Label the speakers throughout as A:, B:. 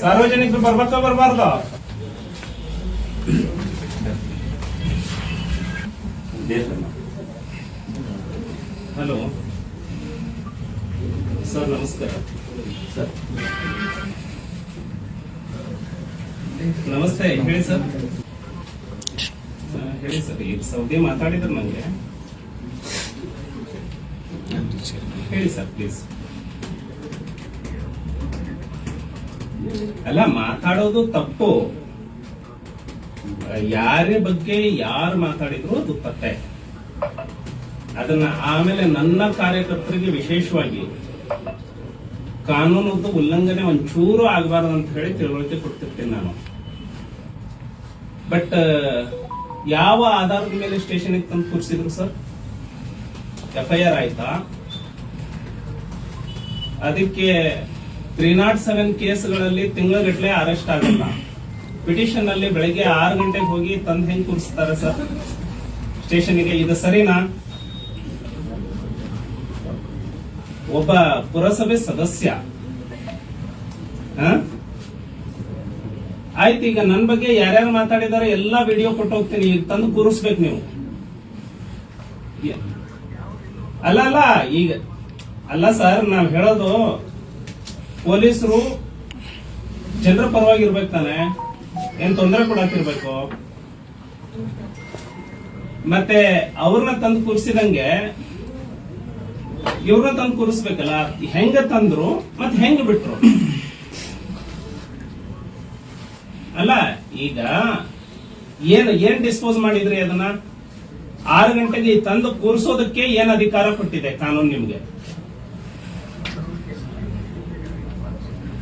A: ಸಾರ್ವಜನಿಕರು ಬರ್ಬೇಕಾ ಬರಬಾರ್ದು ಹಲೋ ಸರ್ ನಮಸ್ಕಾರ ನಮಸ್ತೆ ಹೇಳಿ ಸರ್ ಆ, ಹೇಳಿ ಸರ್ ಈಗ ಸೌದಿ ಮಾತಾಡಿದ್ರು ನಂಗೆ ಹೇಳಿ ಸರ್ ಪ್ಲೀಸ್ ಅಲ್ಲ, ಮಾತಾಡೋದು ತಪ್ಪು. ಯಾರೇ ಬಗ್ಗೆ ಯಾರು ಮಾತಾಡಿದ್ರು ಅದು ತಪ್ಪೆ. ಅದನ್ನ ಆಮೇಲೆ ನನ್ನ ಕಾರ್ಯಕರ್ತರಿಗೆ ವಿಶೇಷವಾಗಿ ಕಾನೂನು ಉಲ್ಲಂಘನೆ ಒಂಚೂರು ಆಗಬಾರದು ಅಂತ ಹೇಳಿ ತಿಳುವಳಿಕೆ ಕೊಡ್ತಿರ್ತೀನಿ ನಾನು. ಬಟ್ ಯಾವ ಆಧಾರದ ಮೇಲೆ ಸ್ಟೇಷನ್ಗೆ ತಂದು ಕೂರಿಸಿದ್ರು ಸರ್? ಎಫ್ ಐ ಆರ್ ಆಯ್ತಾ? ಅದಕ್ಕೆ ತ್ರೀ ನಾಟ್ ಸೆವೆನ್ ಕೇಸ್ಗಳಲ್ಲಿ ತಿಂಗಳಗಟ್ಟಲೆ ಅರೆಸ್ಟ್ ಆಗಲ್ಲ. ಪಿಟಿಷನ್ ಅಲ್ಲಿ ಬೆಳಗ್ಗೆ ಆರು ಗಂಟೆಗೆ ಹೋಗಿ ತಂದು ಹೆಂಗ್ ಕೂರಿಸ್ತಾರೆ ಸರ್? ಸ್ಟೇಷನ್ಗೆ ಇದು ಸರಿನಾ? ಒಬ್ಬ ಪುರಸಭೆ ಸದಸ್ಯ? ಆಯ್ತು, ಈಗ ನನ್ನ ಬಗ್ಗೆ ಯಾರ್ಯಾರು ಮಾತಾಡಿದಾರೆ ಎಲ್ಲಾ ವಿಡಿಯೋ ಕೊಟ್ಟು ಹೋಗ್ತೀನಿ. ಈಗ ತಂದು ಕೂರಿಸ್ಬೇಕು ನೀವು. ಅಲ್ಲ ಅಲ್ಲ, ಈಗ, ಅಲ್ಲ ಸರ್, ನಾವ್ ಹೇಳೋದು ಪೊಲೀಸರು ಜನರ ಪರವಾಗಿ ಇರ್ಬೇಕು ತಾನೆ? ಏನ್ ತೊಂದರೆ ಕೊಡಾಕಿರ್ಬೇಕು? ಮತ್ತೆ ಅವ್ರನ್ನ ತಂದು ಕೂರಿಸಿದಂಗೆ ಇವ್ರನ್ನ ತಂದು ಕೂರಿಸ್ಬೇಕಲ್ಲ, ಹೆಂಗ ತಂದ್ರು ಮತ್ತೆ ಹೆಂಗ ಬಿಟ್ರು? ಅಲ್ಲ, ಈಗ ಏನ್ ಏನ್ ಡಿಸ್ಪೋಸ್ ಮಾಡಿದ್ರಿ ಅದನ್ನ? ಆರು ಗಂಟೆಗೆ ತಂದು ಕೂರಿಸೋದಕ್ಕೆ ಏನ್ ಅಧಿಕಾರ ಕೊಟ್ಟಿದೆ ಕಾನೂನು ನಿಮ್ಗೆ?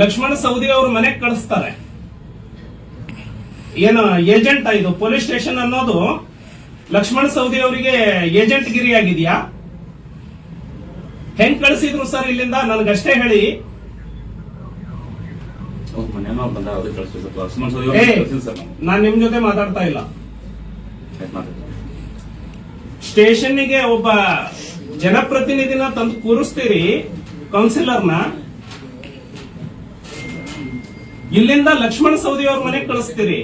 A: ಲಕ್ಷ್ಮಣ ಸೌದಿ ಅವ್ರ ಮನೆ ಕಳಿಸ್ತಾರೆ. ಏನು ಏಜೆಂಟ್ ಇದು ಪೊಲೀಸ್ ಸ್ಟೇಷನ್ ಅನ್ನೋದು ಲಕ್ಷ್ಮಣ ಸೌದಿ ಅವರಿಗೆ ಏಜೆಂಟ್ ಗಿರಿ ಆಗಿದ್ಯಾ ಹೆಂಗ್ ಕಳಿಸಿದ್ರು ಸರ್ ಇಲ್ಲಿಂದ? ನನಗಷ್ಟೇ ಹೇಳಿ. ನಾನ್. ನಿಮ್ ಜೊತೆ ಮಾತಾಡ್ತಾ ಇಲ್ಲ. ಸ್ಟೇಷನ್ಗೆ ಒಬ್ಬ ಜನಪ್ರತಿನಿಧಿನ ತಂದು ಕೂರಿಸ್ತೀರಿ ಕೌನ್ಸಿಲರ್ನ? ಇಲ್ಲಿಂದ ಲಕ್ಷ್ಮಣ ಸೌದಿ ಅವ್ರ ಮನೆಗೆ ಕಳಿಸ್ತೀರಿ.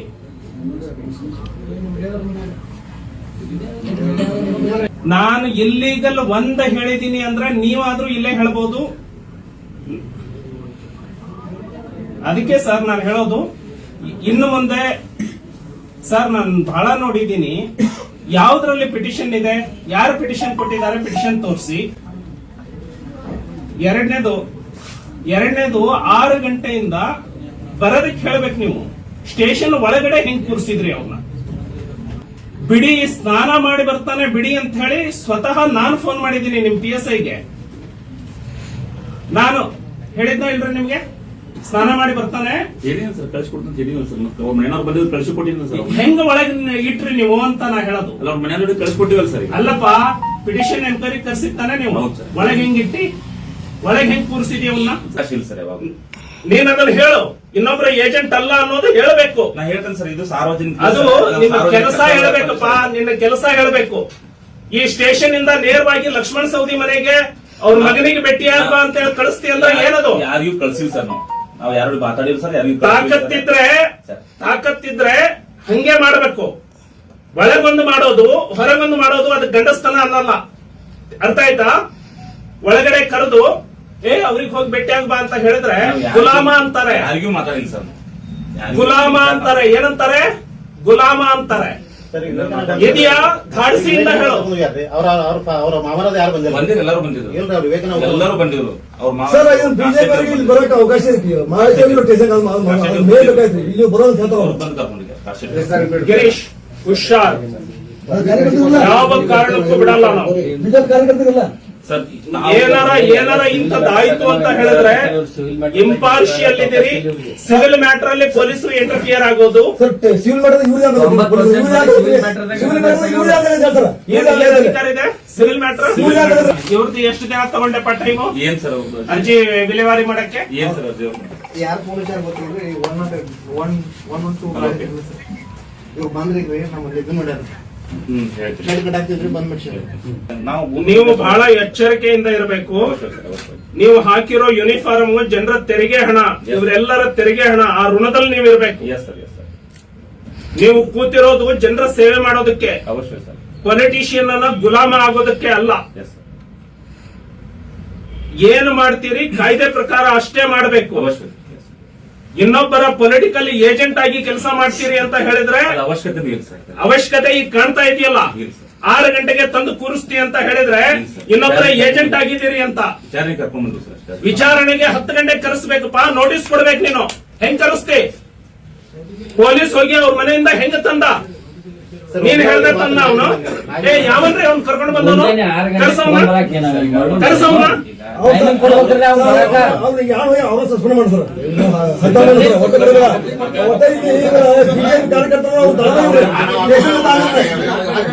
A: ನಾನು ಇಲ್ಲಿಗಲ್ ಒಂದ ಹೇಳಿದೀನಿ ಅಂದ್ರೆ ನೀವಾದ್ರೂ ಇಲ್ಲೇ ಹೇಳ್ಬೋದು. ಅದಕ್ಕೆ ಸರ್ ನಾನು ಹೇಳೋದು, ಇನ್ನು ಮುಂದೆ ಸರ್ ನಾನು ಬಹಳ ನೋಡಿದ್ದೀನಿ ಯಾವ್ದ್ರಲ್ಲಿ ಪಿಟಿಷನ್ ಇದೆ, ಯಾರು ಪಿಟಿಷನ್ ಕೊಟ್ಟಿದ್ದಾರೆ ಪಿಟಿಷನ್ ತೋರಿಸಿ. ಎರಡನೇದು ಎರಡನೇದು ಆರು ಗಂಟೆಯಿಂದ ಬರೋದಕ್ಕೆ ಹೇಳ್ಬೇಕು ನೀವು. ಸ್ಟೇಷನ್ ಒಳಗಡೆ ಹೆಂಗ್ ಕೂರಿಸಿದ್ರಿ ಅವ್ರನ್ನ ಬಿಡಿ ಸ್ನಾನ ಮಾಡಿ ಬರ್ತಾನೆ ಬಿಡಿ ಅಂತ ಹೇಳಿ ಸ್ವತಃ ನಾನು ಫೋನ್ ಮಾಡಿದ್ದೀನಿ ನಿಮ್ ಪಿ ಎಸ್ ಐಗೆ ನಾನು ಹೇಳಿದ್ನ ಇಲ್ರಿ ನಿಮ್ಗೆ? ಸ್ನಾನ ಮಾಡಿ ಬರ್ತಾನೆ.
B: ಸರ್ ಕಳ್ಸಿಕೊಡ್ತೀನಿ ಹೇಳಿದ್ದೀನಿ ಸರ್. ಮತ್ತೆ ಅವ್ರ ಮನೆಯವ್ರು ಬಂದಿದ್ದು ಕಳ್ಸಿಕೊಟ್ಟಿದ್ದೀನಿ ಸರ್ ಅವ್ರು.
A: ಹೆಂಗ ಒಳಗೆ ಇಟ್ರಿ ನೀವು ಅಂತ ನಾ ಹೇಳೋದು.
B: ಅಲ್ಲ ಅವ್ರ ಕಳ್ಸಿಕೊಟ್ಟಿವಲ್ಲ ಸರ್.
A: ಅಲ್ಲಪ್ಪ ಪಿಟಿಷನ್ ಎನ್ಕ್ವೈರಿ ಕರ್ಸಿತ್ತಾನೆ ನೀವು. ಒಳಗೆ ಹೆಂಗಿಟ್ಟಿ ಒಳಗೆ ಹೆಂಗ್ ಕೂರಿಸಿದ್ಯಾ ಅವನ್ನ
B: ಕಳ್ಸಿಲ್ಲ ಸರ್ ಯಾವಾಗ
A: ನೀನ್ ಅದನ್ನ ಹೇಳು. ಇನ್ನೊಬ್ರ ಏಜೆಂಟ್ ಅಲ್ಲ ಅನ್ನೋದು ಹೇಳಬೇಕು.
B: ನಾ ಹೇಳ್ತೇನೆ ಸರ್ ಇದು ಸಾರ್ವಜನಿಕ
A: ಅದು
B: ನಿಮ್ಮ
A: ಕೆಲಸ ಹೇಳಬೇಕಪ್ಪ ನಿನ್ನ ಕೆಲಸ ಹೇಳಬೇಕು. ಈ ಸ್ಟೇಷನ್ ಇಂದ ನೇರವಾಗಿ ಲಕ್ಷ್ಮಣ ಸೌದಿ ಮನೆಗೆ ಅವ್ರ ಮಗನಿಗೆ ಭೇಟಿ ಆಗ್ಬಾ ಅಂತ ಹೇಳಿ ಕಳಿಸ್ತಿ ಅಂದ್ರೆ. ಏನದು?
B: ಯಾರಿಗೂ ಕಳ್ಸಿಲ್ಲ ಸರ್ ನಾವು. ನಾವು ಯಾರು ಮಾತಾಡಿಲ್ಲ ಸರ್ ಯಾರಿಗೂ
A: ತಾಕತ್ತಿದ್ರೆ. ತಾಕತ್ತಿದ್ರೆ ಹಂಗೆ ಮಾಡಬೇಕು. ಒಳಗೊಂದು ಮಾಡೋದು ಹೊರಗೊಂದು ಮಾಡೋದು ಅದು ಗಂಡಸ್ತನ ಅಲ್ಲಲ್ಲ ಅರ್ಥ ಆಯ್ತಾ? ಒಳಗಡೆ ಕರೆದು ಏ ಅವ್ರಿಗೆ ಹೋಗಿ ಭೇಟಿ ಆಗ್ಬಾ ಅಂತ ಹೇಳಿದ್ರೆ ಗುಲಾಮ ಅಂತಾರೆ.
B: ಯಾರಿಗೂ ಮಾತಾಡಿಲ್ಲ ಸರ್.
A: ಗುಲಾಮ ಅಂತಾರೆ. ಏನಂತಾರೆ? ಗುಲಾಮ ಅಂತಾರೆ. ಇದೆಯಾ? ಧಾಡಿಸಿಯಿಂದ ಹೇಳು.
C: ಅವರ ಅವ್ರ ಅವರ ಮಾಮನದ ಯಾರು ಬಂದಿಲ್ಲ?
B: ಬಂದಿರ ಎಲ್ಲರೂ ಬಂದಿದ್ರು.
C: ಅವ್ರು ವಿವೇಕನ
B: ಎಲ್ಲರೂ ಬಂದಿದ್ರು. ಅವ್ರ ಮಾವ-
D: ಸರ್ ಇದನ್ನ ಬಿಜೆಪಿ ಇಲ್ಲಿ ಬರೋಕೆ ಅವಕಾಶ ಮೇಲೆ ಬೇಕಾಯ್ತು. ಇಲ್ಲಿ ಹೇಳ್ತಾವ.
A: ಗಿರೀಶ್ ಹುಷಾರ್. ಯಾವ ಕಾರಣಕ್ಕೂ ಬಿಡಲ್ಲ ನಾವು.
D: ಬಿಜೆಪಿ ಕಾರ್ಯಕರ್ತರಿಲ್ಲ
A: ಏನಾರ ಏನಾರ ಇಂಥದ್ದಾಯ್ತು ಅಂತ ಹೇಳಿದ್ರೆ ಇಂಪಾರ್ಷಿಯಲ್ ಇದೀರಿ ಸಿವಿಲ್ ಮ್ಯಾಟರ್ ಅಲ್ಲಿ ಪೊಲೀಸರು ಇಂಟರ್ಫಿಯರ್ ಆಗೋದು.
D: Sir civil
A: matter. ಇವ್ರದ್ದು ಎಷ್ಟು ದಿನ ತಗೊಂಡೆ ಟೈಮು
B: ಏನ್ ಸರ್?
A: ಅರ್ಜಿ ವಿಲೇವಾರಿ ಮಾಡಕ್ಕೆ?
B: ಏನ್ ಸರ್ ಅರ್ಜಿ?
E: ಯಾರು ಪೊಲೀಸರು ಗೊತ್ತಿಲ್ರಿ one one one one two. ಇವಾಗ ಬಂದ್ರಿ ನಮ್ಮಲ್ಲಿ ಇದು ಮಾಡ್ಯಾರ
B: ನಾವು
A: ನೀವು ಬಹಳ ಎಚ್ಚರಿಕೆಯಿಂದ ಇರಬೇಕು. ನೀವು ಹಾಕಿರೋ ಯೂನಿಫಾರ್ಮ್ ಜನರ ತೆರಿಗೆ ಹಣ. ಇವರೆಲ್ಲರ ತೆರಿಗೆ ಹಣ. ಆ ಋಣದಲ್ಲಿ ನೀವು ಇರಬೇಕು. ನೀವು ಕೂತಿರೋದು ಜನರ ಸೇವೆ ಮಾಡೋದಕ್ಕೆ.
B: ಅವಶ್ಯ ಸರ್
A: ಪೊಲಿಟಿಷಿಯನ್ ಅನ್ನ ಗುಲಾಮ ಆಗೋದಕ್ಕೆ ಅಲ್ಲ.
B: ಎಸ್ ಸರ್
A: ಏನು ಮಾಡ್ತೀರಿ? ಕಾಯ್ದೆ ಪ್ರಕಾರ ಅಷ್ಟೇ ಮಾಡಬೇಕು.
B: ಅವಶ್ಯ yes, sir.
A: ಇನ್ನೊಬ್ಬರ ಪೊಲಿಟಿಕಲ್ ಏಜೆಂಟ್ ಆಗಿ ಕೆಲಸ ಮಾಡ್ತೀರಿ ಅಂತ ಹೇಳಿದ್ರೆ
B: ಅವಶ್ಯಕತೆ
A: ಅವಶ್ಯಕತೆ ಈಗ ಕಾಣ್ತಾ ಇದೆಯಲ್ಲ? ಆರು ಗಂಟೆಗೆ ತಂದು ಕೂರಿಸ್ತಿ ಅಂತ ಹೇಳಿದ್ರೆ ಇನ್ನೊಬ್ಬರ ಏಜೆಂಟ್ ಆಗಿದ್ದೀರಿ ಅಂತ. ವಿಚಾರಣೆಗೆ ಹತ್ತು ಗಂಟೆಗೆ ಪಾ ನೋಟಿಸ್ ಕೊಡ್ಬೇಕು ನೀನು. ಹೆಂಗ್ ಕರೆಸ್ತಿ? ಪೊಲೀಸ್ ಹೋಗಿ ಅವ್ರ ಮನೆಯಿಂದ ಹೆಂಗ ತಂದ? ನೀನ್ ಹೇಳ್ದೆ ತಂದ ಅವನು. ಏ ಯಾವನ್ರಿ ಅವ್ನು ಕರ್ಕೊಂಡು ಬಂದವನು? ಕರ್ಸವನ. ಕರ್ಸವನ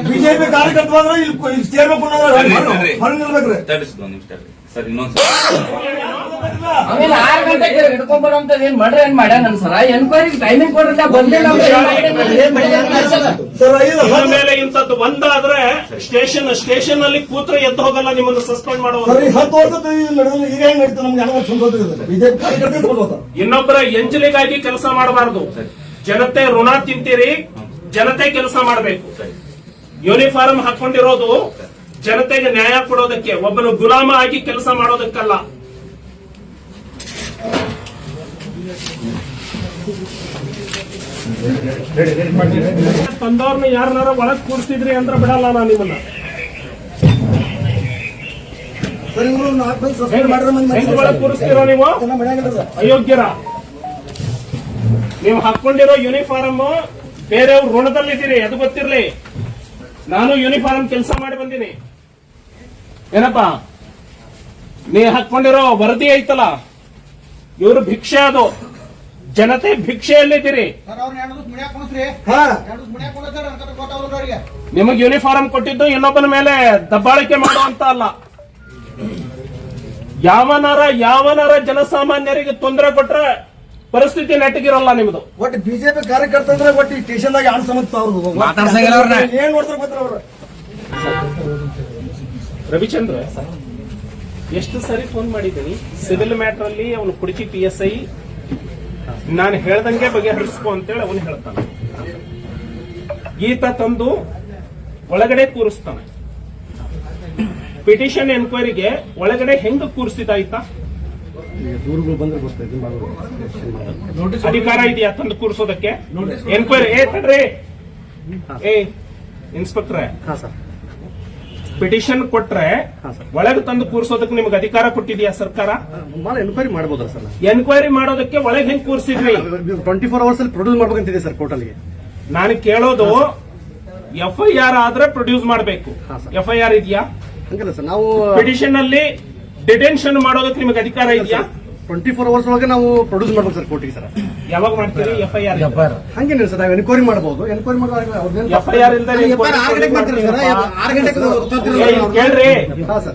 D: ಬಿಜೆಪಿ ಇಲ್ಲಿ ಇಲ್ಲಿ ಸೇರ್ಬೇಕು
B: ಸರ್,
F: ಆಮೇಲೆ ಆರ್ ಗಂಟೆಗೆ ಹಿಡ್ಕೊಂಡ್ ಬರೋಂತ ಏನ್ ಮಾಡ್ರಿ ಏನ್ ಮಾಡ್ಯಾನ ಸರ? ಎನ್ಕ್ವೈರಿ ಟೈಮಿಂಗ್ ಕೊಡ್ರಲ್ಲ ಬಂದಿಲ್ಲ
A: ಮೇಲೆ ಇಂಥದ್ದು ಒಂದಾದ್ರೆ ಸ್ಟೇಷನ್ ಸ್ಟೇಷನ್ ಅಲ್ಲಿ ಕೂತ್ರ ಎದ್ದು ಹೋಗಲ್ಲ ನಿಮ್ಮನ್ನು ಸಸ್ಪೆಂಡ್
D: ಈ ಹತ್ತು ವರ್ಷದ ಈಗ ಹೆಂಗ್ ನಡೀತದೆ? ನಮ್ಗೆ ಹಣ ಬಿಜೆಪಿ
A: ಇನ್ನೊಬ್ಬರ ಎಂಜಲಿಗಾಗಿ ಕೆಲಸ ಮಾಡಬಾರದು. ಜನತೆ ಋಣ ತಿಂತೀರಿ ಜನತೆ ಕೆಲಸ ಮಾಡಬೇಕು. ಯೂನಿಫಾರ್ಮ್ ಹಾಕೊಂಡಿರೋದು ಜನತೆಗೆ ನ್ಯಾಯ ಕೊಡೋದಕ್ಕೆ ಒಬ್ಬನು ಗುಲಾಮ ಆಗಿ ಕೆಲಸ ಮಾಡೋದಕ್ಕಲ್ಲ. ತಂದವ್ರನ್ನ ಯಾರನ್ನಾರ ಒಳಗ್ ಕೂರಿಸಿದ್ರಿ ಅಂದ್ರೆ ಬಿಡಲ್ಲ ನಾನು ನಿಮ್ಮನ್ನ. ಕೂರಿಸ್ತೀರೋ ನೀವು? ಅಯೋಗ್ಯರ. ನೀವು ಹಾಕೊಂಡಿರೋ ಯೂನಿಫಾರ್ಮ್ ಬೇರೆಯವ್ರ ಋಣದಲ್ಲಿದ್ದೀರಿ ಅದು ಗೊತ್ತಿರ್ಲಿ. ನಾನು ಯೂನಿಫಾರ್ಮ್ ಕೆಲಸ ಮಾಡಿ ಬಂದೀನಿ. ಏನಪ್ಪ? ನೀ ಹಾಕೊಂಡಿರೋ ವರದಿ ಐತಲ್ಲ? ಇವರು ಭಿಕ್ಷೆ ಅದು. ಜನತೆ ಭಿಕ್ಷೆಯಲ್ಲಿದ್ದೀರಿ. ನಿಮಗೆ ಯೂನಿಫಾರ್ಮ್ ಕೊಟ್ಟಿದ್ದು ಇನ್ನೊಬ್ಬನ ಮೇಲೆ ದಬ್ಬಾಳಿಕೆ ಮಾಡುವಂತ ಅಲ್ಲ. ಯಾವನಾರ ಯಾವನಾರ ಜನಸಾಮಾನ್ಯರಿಗೆ ತೊಂದರೆ ಕೊಟ್ರೆ ಪರಿಸ್ಥಿತಿ ನೆಟ್ಟಗಿರಲ್ಲ ನಿಮ್ದು.
D: ಒಟ್ಟು ಬಿಜೆಪಿ ಕಾರ್ಯಕರ್ತ ಅಂದ್ರೆ ಒಟ್ಟು ಈ ಸ್ಟೇಷನ್ದಾಗ ಯಾರು ಸಮಸ್ಯೆ ಅವ್ರದ್ದು. ಏನ್ ನೋಡ್ತಾರೆ ಗೊತ್ತಿಲ್ಲ ಅವ್ರ?
A: ರವಿಚಂದ್ರ ಎಷ್ಟು ಸರಿ ಫೋನ್ ಮಾಡಿದ್ದೀನಿ? ಸಿವಿಲ್ ಮ್ಯಾಟರ್ ಅಲ್ಲಿ ಅವನು ಕುಡುಕಿ ಪಿ ಎಸ್ ಐ ನಾನು ಹೇಳ್ದಂಗೆ ಬಗೆಹರಿಸ್ಕೊ ಅಂತೇಳಿ ಅವನು ಹೇಳ್ತಾನೆ. ಈತ ತಂದು ಒಳಗಡೆ ಕೂರಿಸ್ತಾನೆ. ಪಿಟಿಷನ್ ಎನ್ಕ್ವೈರಿಗೆ ಒಳಗಡೆ ಹೆಂಗ ಕೂರಿಸಿದ ಆಯ್ತ ಅಧಿಕಾರ ಇದೆಯಾ ತಂದು ಕೂರಿಸೋದಕ್ಕೆ? ಎನ್ಕ್ವೈರಿ ಏ ತಡ್ರಿ ಏ ಇನ್ಸ್ಪೆಕ್ಟ್ರೆ. ಪಿಟಿಷನ್ ಕೊಟ್ರೆ ಒಳಗೆ ತಂದು ಕೂರಿಸೋದಕ್ಕೆ ನಿಮ್ಗೆ ಅಧಿಕಾರ ಕೊಟ್ಟಿದ್ಯಾ ಸರ್ಕಾರ?
G: ಎನ್ಕ್ವೈರಿ ಮಾಡಬಹುದು ಸರ್
A: ಎನ್ಕ್ವೈರಿ ಮಾಡೋದಕ್ಕೆ ಒಳಗೆ ಹೆಂಗ್ ಕೂರಿಸಿದ್ರಿ?
G: ಟ್ವೆಂಟಿ ಫೋರ್ ಅವರ್ಸ್ ಅಲ್ಲಿ ಪ್ರೊಡ್ಯೂಸ್ ಮಾಡ್ಬೇಕಂತಿದೆ ಸರ್ ಕೋರ್ಟಲ್ಗೆ
A: ನಾನು ಕೇಳೋದು ಎಫ್ ಐ ಆರ್ ಆದ್ರೆ ಪ್ರೊಡ್ಯೂಸ್ ಮಾಡಬೇಕು. ಎಫ್ ಐ ಆರ್ ಇದೆಯಾ?
G: ಹಂಗಲ್ಲ ಸರ್ ನಾವು
A: ಪಿಟಿಷನ್ ಅಲ್ಲಿ ಡಿಟೆನ್ಷನ್ ಮಾಡೋದಕ್ಕೆ ನಿಮಗೆ ಅಧಿಕಾರ ಇದೆಯಾ?
G: ಟ್ವೆಂಟಿ ಫೋರ್ ಅವರ್ಸ್ ಒಳಗೆ ನಾವು ಪ್ರೊಡ್ಯೂಸ್ ಮಾಡ್ಬೇಕು ಸರ್ ಕೋರ್ಟಿಗೆ ಸರ್
A: ಯಾವಾಗ ಮಾಡ್ತೀರಿ? ಎಫ್ ಐ ಆರ್
G: ಹಂಗೇನಿಲ್ಲ ಸರ್ ನಾವು ಎನ್ಕ್ವೈರಿ ಮಾಡಬಹುದು ಎನ್ಕ್ವೈರಿ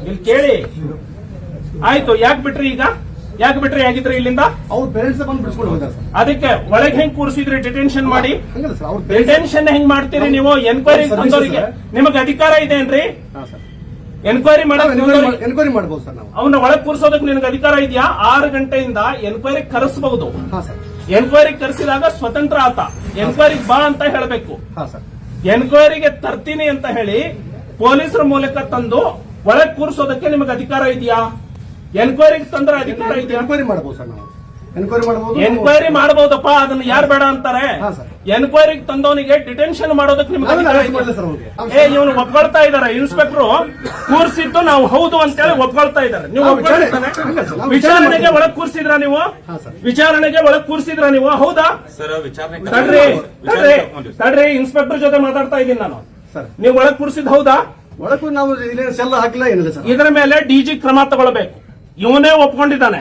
A: ಇಲ್ಲಿ ಕೇಳಿ. ಆಯ್ತು ಯಾಕೆ ಬಿಟ್ರಿ ಈಗ? ಯಾಕೆ ಬಿಟ್ರಿ ಆಗಿದ್ರಿ ಇಲ್ಲಿಂದ?
G: ಅವ್ರ ಪೇರೆಂಟ್ಸ್ ಬಂದು ಬಿಡಿಸ್ಕೊಂಡು ಹೋಗ್ತಾರೆ ಸರ್
A: ಅದಕ್ಕೆ ಒಳಗೆ ಹೆಂಗ್ ಕೂರಿಸಿದ್ರಿ? ಡಿಟೆನ್ಷನ್ ಮಾಡಿ?
G: ಹಂಗಲ್ಲ ಸರ್ ಅವ್ರ
A: ಡಿಟೆನ್ಷನ್ ಹೆಂಗ್ ಮಾಡ್ತೀರಿ ನೀವು? ಎನ್ಕ್ವೈರಿ
G: ನಿಮಗ್
A: ನಿಮಗೆ ಅಧಿಕಾರ ಇದೆ ಏನ್ರಿ?
G: ಹಾ ಸರ್
A: ಎನ್ಕ್ವೈರಿ
G: ಎನ್ಕ್ವೈರಿ ಮಾಡಬಹುದು ಸರ್ ನಾವು.
A: ಅವನ್ನ ಒಳಗೆ ಕೂರಿಸೋದಕ್ಕೆ ನಿನಗೆ ಅಧಿಕಾರ ಇದೆಯಾ? ಆರು ಗಂಟೆಯಿಂದ ಎನ್ಕ್ವೈರಿ ಕರೆಸಬಹುದು
G: ಹಾ ಸರ್.
A: ಎನ್ಕ್ವೈರಿ ಕರೆಸಿದಾಗ ಸ್ವತಂತ್ರ ಆತ. ಎನ್ಕ್ವೈರಿ ಬಾ ಅಂತ ಹೇಳಬೇಕು.
G: ಹಾ ಸರ್.
A: ಎನ್ಕ್ವೈರಿಗೆ ತರ್ತೀನಿ ಅಂತ ಹೇಳಿ ಪೊಲೀಸರ ಮೂಲಕ ತಂದು ಒಳಗೆ ಕೂರಿಸೋದಕ್ಕೆ ನಿಮಗೆ ಅಧಿಕಾರ ಇದೆಯಾ? ಎನ್ಕ್ವೈರಿಗೆ ತಂದ್ರೆ ಅಧಿಕಾರ ಇದೆಯಾ?
G: ಎನ್ಕ್ವೈರಿ ಮಾಡಬಹುದು ಸರ್ ನಾವು. ಎನ್ಕ್ವೈರಿ ಮಾಡಬಹುದು
A: ಎನ್ಕ್ವೈರಿ ಮಾಡಬಹುದಪ್ಪ ಅದನ್ನ ಯಾರು ಬೇಡ ಅಂತಾರೆ?
G: Enquiry sir.
A: ಎನ್ಕ್ವೈರಿಗೆ ತಂದವನಿಗೆ ಡಿಟೆನ್ಷನ್ ಮಾಡೋದಕ್ಕೆ ನಿಮ್ಗೆ ಇವನು ಒಪ್ಕೊಳ್ತಾ ಇದಾರೆ ಇನ್ಸ್ಪೆಕ್ಟರ್ ಕೂರಿಸಿದ್ದು ನಾವು ಹೌದು ಅಂತೇಳಿ ಒಪ್ಕೊಳ್ತಾ ಇದಾರೆ. ನೀವು ವಿಚಾರಣೆಗೆ ಒಳಗ್ ಕೂರಿಸಿದ್ರ ನೀವು?
G: ಹಾ, ಸರ್.
A: ವಿಚಾರಣೆಗೆ ಒಳಗ್ ಕೂರಿಸಿದ್ರ ನೀವು? ಹೌದಾ?
B: ಸರ್ ವಿಚಾರಣೆ
A: ತಡ್ರಿ ತಡ್ರಿ ತಡ್ರಿ ಇನ್ಸ್ಪೆಕ್ಟರ್ ಜೊತೆ ಮಾತಾಡ್ತಾ ಇದ್ದೀನಿ ನಾನು.
G: ಸರ್.
A: ನೀವು ಒಳಗ್ ಕೂರಿಸಿದ್ ಹೌದಾ?
G: ಒಳಗೂ ನಾವು ಇಲ್ಲಿ ಸೆಲ್ ಹಾಕಿಲ್ಲ ಏನಿಲ್ಲ ಸರ್.
A: ಇದರ ಮೇಲೆ ಡಿಜಿ ಕ್ರಮ ತಗೊಳ್ಬೇಕು. ಇವನೇ ಒಪ್ಕೊಂಡಿದ್ದಾನೆ.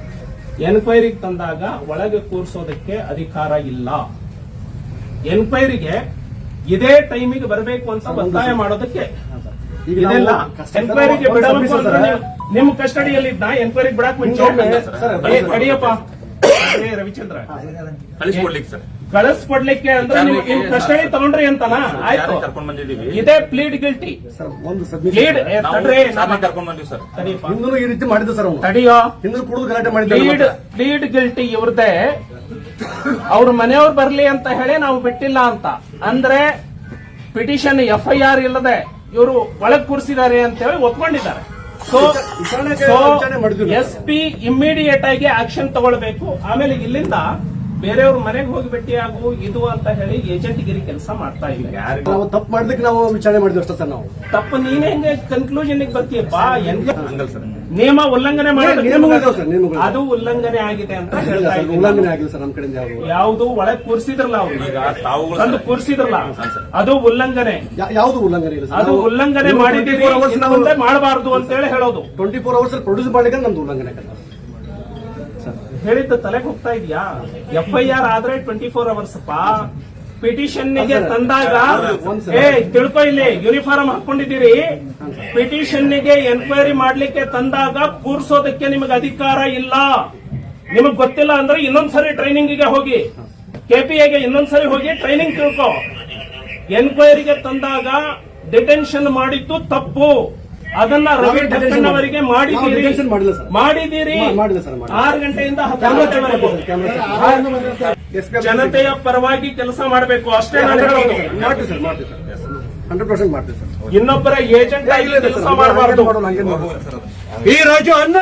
A: ಎನ್ಕ್ವೈರಿಗೆ ತಂದಾಗ ಒಳಗೆ ಕೂರಿಸೋದಕ್ಕೆ ಅಧಿಕಾರ ಇಲ್ಲ. ಎನ್ಕ್ವೈರಿಗೆ ಇದೇ ಟೈಮಿಗೆ ಬರಬೇಕು ಅಂತ ಒತ್ತಾಯ ಮಾಡೋದಕ್ಕೆ ಇದೆಲ್ಲ. ಎನ್ಕ್ವೈರಿಗೆ ನಿಮ್ ಕಸ್ಟಡಿಯಲ್ಲಿ ಇದ್ದ ಎನ್ಕ್ವೈರಿಗೆ ಬಿಡಕ್ ಮುಂಚೆ ರವಿಚಂದ್ರ.
B: ಕಳಿಸ್ಕೊಡ್ಲಿಕ್ಕೆ ಸರ್.
A: ಕಳಿಸ್ಕೊಡ್ಲಿಕ್ಕೆ ಅಂದ್ರೆ ನೀವು ಪ್ರಶ್ನೆ ತಗೊಂಡ್ರಿ ಅಂತನಾ? ಆಯ್ತು.
B: ಕರ್ಕೊಂಡ್ ಬಂದಿದ್ದೀವಿ.
A: ಇದೇ ಪ್ಲೀಡ್ ಗಿಲ್ಟಿ
G: ಸರ್ ಒಂದು
A: ಪ್ಲೀಡ್
G: ಸಬ್ಮಿಷನ್
A: ತಡ್ರಿ
B: ನಾವು ಕರ್ಕೊಂಡ್ ಬಂದಿವಿ ಸರ್.
G: ಹಿಂದೂ ಈ ರೀತಿ ಮಾಡಿದ್ದು ಸರ್
A: ತಡಿಯೋ.
G: ಹಿಂದೂ ಕುಡಿದು ಗಲಾಟೆ
A: ಪ್ಲೀಡ್ ಪ್ಲೀಡ್ ಗಿಲ್ಟಿ ಇವ್ರದೇ ಅವ್ರ ಮನೆಯವ್ರು ಬರ್ಲಿ ಅಂತ ಹೇಳಿ ನಾವು ಬಿಟ್ಟಿಲ್ಲ ಅಂತ. ಅಂದ್ರೆ ಪಿಟಿಷನ್ ಎಫ್ ಐ ಆರ್ ಇಲ್ಲದೆ ಇವರು ಒಳಗ್ ಕೂರಿಸಿದ್ದಾರೆ ಅಂತ ಹೇಳಿ ಒಪ್ಕೊಂಡಿದ್ದಾರೆ ಸೊ ಎಸ್ ಪಿ ಇಮ್ಮಿಡಿಯೇಟ್ ಆಗಿ ಆಕ್ಷನ್ ತಗೊಳ್ಬೇಕು. ಆಮೇಲೆ ಇಲ್ಲಿಂದ ಬೇರೆಯವ್ರ ಮನೆಗೆ ಹೋಗಿ ಆಗು ಇದು ಅಂತ ಹೇಳಿ ಏಜೆಂಟ್ ಗಿರಿ ಕೆಲಸ ಮಾಡ್ತಾ ಇಲ್ಲ
G: ನಾವು ತಪ್ಪು ಮಾಡ್ದಕ್ಕೆ ನಾವು ವಿಚಾರಣೆ ಮಾಡಿದ್ವಿ ಅಷ್ಟೇ ಸರ್ ನಾವು.
A: ತಪ್ಪು ನೀನೇ ಹೆಂಗೆ ಕನ್ಕ್ಲೂಷನ್ ಬರ್ತೀಯಪ್ಪ ಹೆಂಗೆ? ನಿಯಮ ಉಲ್ಲಂಘನೆ
G: ಮಾಡಿ.
A: ಅದು ಉಲ್ಲಂಘನೆ ಆಗಿದೆ ಅಂತ ಹೇಳ್ತಾ
G: ಉಲ್ಲಂಘನೆ ಆಗಿದೆ ಸರ್ ನಮ್ಮ ಕಡೆಯಿಂದ ಯಾವುದು?
A: ಯಾವುದು ಒಳಗ್ ಕೂರಿಸಿದ್ರಲ್ಲ ಅವ್ರು. ತಂದು
B: ಸರ್-
A: ಕೂರಿಸಿದ್ರಲ್ಲ. ಅದು ಉಲ್ಲಂಘನೆ.
G: ಯಾವ್ದು ಉಲ್ಲಂಘನೆ ಇಲ್ಲ
A: ಅದು ಉಲ್ಲಂಘನೆ ಮಾಡಿದ್ದೀವಿ ಮಾಡಬಾರದು ಅಂತ ಹೇಳಿ ಹೇಳೋದು.
G: ಟ್ವೆಂಟಿ ಫೋರ್ ಅವರ್ಸ್ ಪ್ರೊಡ್ಯೂಸ್ ಮಾಡಿದ್ರೆ ನಮ್ದು ಉಲ್ಲಂಘನೆ.
A: ಹೇಳಿದ್ದು ತಲೆಗೆ ಹೋಗ್ತಾ ಇದೆಯಾ? ಎಫ್ ಐ ಆರ್ ಆದ್ರೆ ಟ್ವೆಂಟಿ ಫೋರ್ ಅವರ್ಸ್ ಪಾ
G: ಪಿಟಿಷನ್ಗೆ
A: ತಂದಾಗ ಏ ತಿಳ್ಕೊ ಇಲ್ಲಿ ಯೂನಿಫಾರ್ಮ್ ಹಾಕೊಂಡಿದ್ದೀರಿ? ಪಿಟಿಷನ್ಗೆ ಎನ್ಕ್ವೈರಿ ಮಾಡ್ಲಿಕ್ಕೆ ತಂದಾಗ ಕೂರ್ಸೋದಕ್ಕೆ ನಿಮಗೆ ಅಧಿಕಾರ ಇಲ್ಲ. ನಿಮಗ್ ಗೊತ್ತಿಲ್ಲ ಅಂದ್ರೆ ಇನ್ನೊಂದ್ಸರಿ ಟ್ರೈನಿಂಗ್ಗೆ ಹೋಗಿ ಕೆಪಿಎಗೆ ಇನ್ನೊಂದ್ಸರಿ ಹೋಗಿ ಟ್ರೈನಿಂಗ್ ತಿಳ್ಕೊ. ಎನ್ಕ್ವೈರಿಗೆ ತಂದಾಗ ಡಿಟೆನ್ಷನ್ ಮಾಡಿದ್ದು ತಪ್ಪು. ಅದನ್ನ ರವಿ
G: ನಾವು
A: ಮಾಡಿದ್ದೀರಿ.
G: ಮಾಡಿಲ್ಲ ಸರ್.
A: ಮಾಡಿದ್ದೀರಿ. ಆರು ಗಂಟೆಯಿಂದ ಹತ್ತು ಜನತೆಯ ಪರವಾಗಿ ಕೆಲಸ ಮಾಡಬೇಕು. ಅಷ್ಟೇ ಇನ್ನೊಬ್ಬರ ಏಜೆಂಟ್ ಆಗಿ ಕೆಲಸ ಮಾಡಬಾರ್ದು.
E: ಈ ರಾಜು ಅನ್ನ